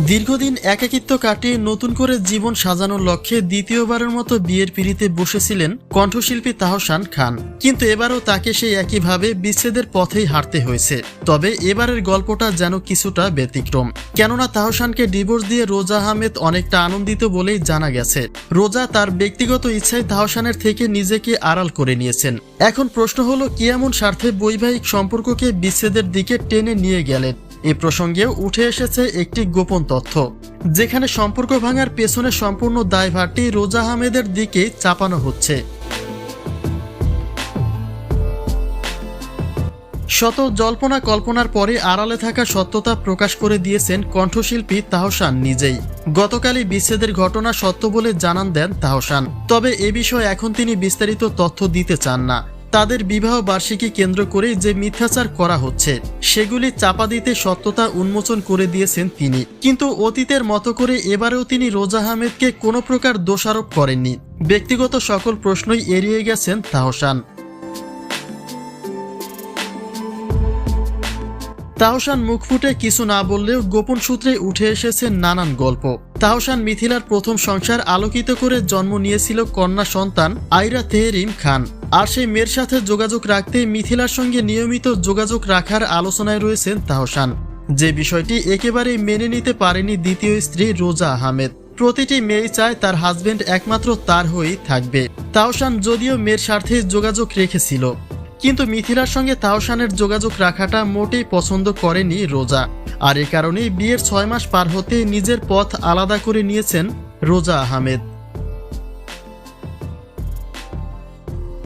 দীর্ঘদিন একাকিত্ব কাটিয়ে নতুন করে জীবন সাজানোর লক্ষ্যে দ্বিতীয়বারের মতো বিয়ের পিড়িতে বসেছিলেন কণ্ঠশিল্পী তাহসান খান। কিন্তু এবারও তাকে সেই একইভাবে বিচ্ছেদের পথেই হাঁটতে হয়েছে। তবে এবারের গল্পটা যেন কিছুটা ব্যতিক্রম। কেননা তাহসানকে ডিভোর্স দিয়ে রোজা আহমেদ অনেকটা আনন্দিত বলেই জানা গেছে। রোজা তার ব্যক্তিগত ইচ্ছায় তাহসানের থেকে নিজেকে আড়াল করে নিয়েছেন। এখন প্রশ্ন হলো, কি এমন স্বার্থে বৈবাহিক সম্পর্ককে বিচ্ছেদের দিকে টেনে নিয়ে গেলেন? এ প্রসঙ্গেও উঠে এসেছে একটি গোপন তথ্য, যেখানে সম্পর্ক ভাঙার পেছনে সম্পূর্ণ দায়ভারটি রোজা আহমেদের দিকে চাপানো হচ্ছে। শত জল্পনা কল্পনার পরে আড়ালে থাকা সত্যতা প্রকাশ করে দিয়েছেন কণ্ঠশিল্পী তাহসান নিজেই। গতকালই বিচ্ছেদের ঘটনা সত্য বলে জানান দেন তাহসান। তবে এ বিষয়ে এখন তিনি বিস্তারিত তথ্য দিতে চান না। তাদের বিবাহ বার্ষিকী কেন্দ্র করে যে মিথ্যাচার করা হচ্ছে, সেগুলি চাপা দিতে সত্যতা উন্মোচন করে দিয়েছেন তিনি। কিন্তু অতীতের মতো করে এবারেও তিনি রোজা আহমেদকে কোনো প্রকার দোষারোপ করেননি। ব্যক্তিগত সকল প্রশ্নই এড়িয়ে গেছেন তাহসান। তাহসান মুখ ফুটে কিছু না বললেও গোপন সূত্রে উঠে এসেছে নানান গল্প। তাহসান মিথিলার প্রথম সংসার আলোকিত করে জন্ম নিয়েছিল কন্যা সন্তান আইরা তেহরিম খান। আর সেই মেয়ের সাথে যোগাযোগ রাখতে মিথিলার সঙ্গে নিয়মিত যোগাযোগ রাখার আলোচনায় রয়েছেন তাহসান। যে বিষয়টি একেবারেই মেনে নিতে পারেনি দ্বিতীয় স্ত্রী রোজা আহমেদ। প্রতিটি মেয়ে চায় তার হাজবেন্ড একমাত্র তার হয়েই থাকবে। তাওসান যদিও মেয়ের স্বার্থে যোগাযোগ রেখেছিল। কিন্তু মিথিলার সঙ্গে তাওসানের যোগাযোগ রাখাটা মোটেই পছন্দ করেনি রোজা। আর এ কারণেই বিয়ের ছয় মাস পার হতে নিজের পথ আলাদা করে নিয়েছেন রোজা আহমেদ।